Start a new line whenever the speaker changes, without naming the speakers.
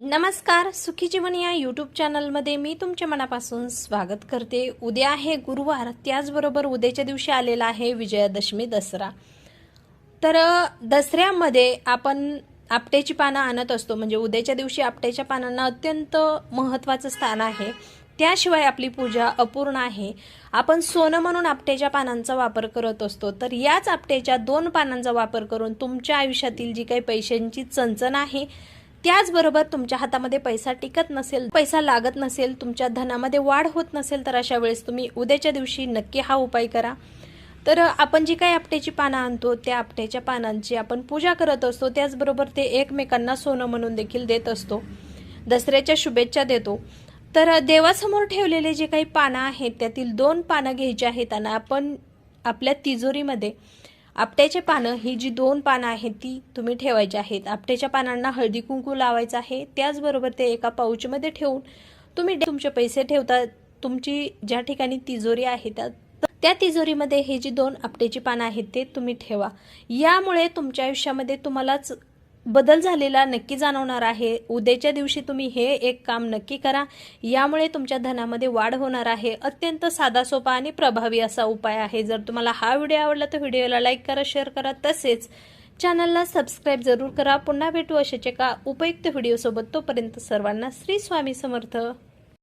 नमस्कार सुखी जीवन या यूट्यूब चॅनलमध्ये मी तुमच्या मनापासून स्वागत करते. उद्या आहे गुरुवार त्याचबरोबर उद्याच्या दिवशी आलेला आहे विजयादशमी दसरा. तर दसऱ्यामध्ये आपण आपट्याची पानं आणत असतो म्हणजे उद्याच्या दिवशी आपट्याच्या पानांना अत्यंत महत्त्वाचं स्थान आहे. त्याशिवाय आपली पूजा अपूर्ण आहे. आपण सोनं म्हणून आपट्याच्या पानांचा वापर करत असतो तर याच आपट्याच्या दोन पानांचा वापर करून तुमच्या आयुष्यातील जी काही पैशांची चणचण आहे त्याचबरोबर तुमच्या हातामध्ये पैसा टिकत नसेल पैसा लागत नसेल तुमच्या धनामध्ये वाढ होत नसेल तर अशा वेळेस तुम्ही उद्याच्या दिवशी नक्की हा उपाय करा. तर आपण जी काही आपट्याची पानं आणतो त्या आपट्याच्या पानांची आपण पूजा करत असतो. त्याचबरोबर ते एकमेकांना सोनं म्हणून देखील देत असतो. दसऱ्याच्या शुभेच्छा देतो. तर देवासमोर ठेवलेले जे काही पानं आहेत त्यातील दोन पानं घ्यायची आहेत आणि आपण आपल्या तिजोरीमध्ये आपट्याचे पानं ही जी दोन पानं आहेत ती तुम्ही ठेवायची आहेत. आपट्याच्या पानांना हळदी कुंकू लावायचं आहे. त्याचबरोबर ते एका पाऊचमध्ये ठेवून तुम्ही तुमचे पैसे ठेवता. तुमची ज्या ठिकाणी तिजोरी आहे त्या त्या तिजोरीमध्ये हे जी दोन आपट्याची पानं आहेत ते तुम्ही ठेवा. यामुळे तुमच्या आयुष्यामध्ये तुम्हालाच बदल झालेला नक्की जाणवणार आहे. उद्याच्या दिवशी तुम्ही हे एक काम नक्की करा. यामुळे तुमच्या धनामध्ये वाढ होणार आहे. अत्यंत साधा सोपा आणि प्रभावी असा उपाय आहे. जर तुम्हाला हा व्हिडिओ आवडला तर व्हिडिओला लाईक करा शेअर करा. तसेच चॅनलला सबस्क्राईब जरूर करा. पुन्हा भेटू अशाच एका उपयुक्त व्हिडिओसोबत. तोपर्यंत सर्वांना श्री स्वामी समर्थ.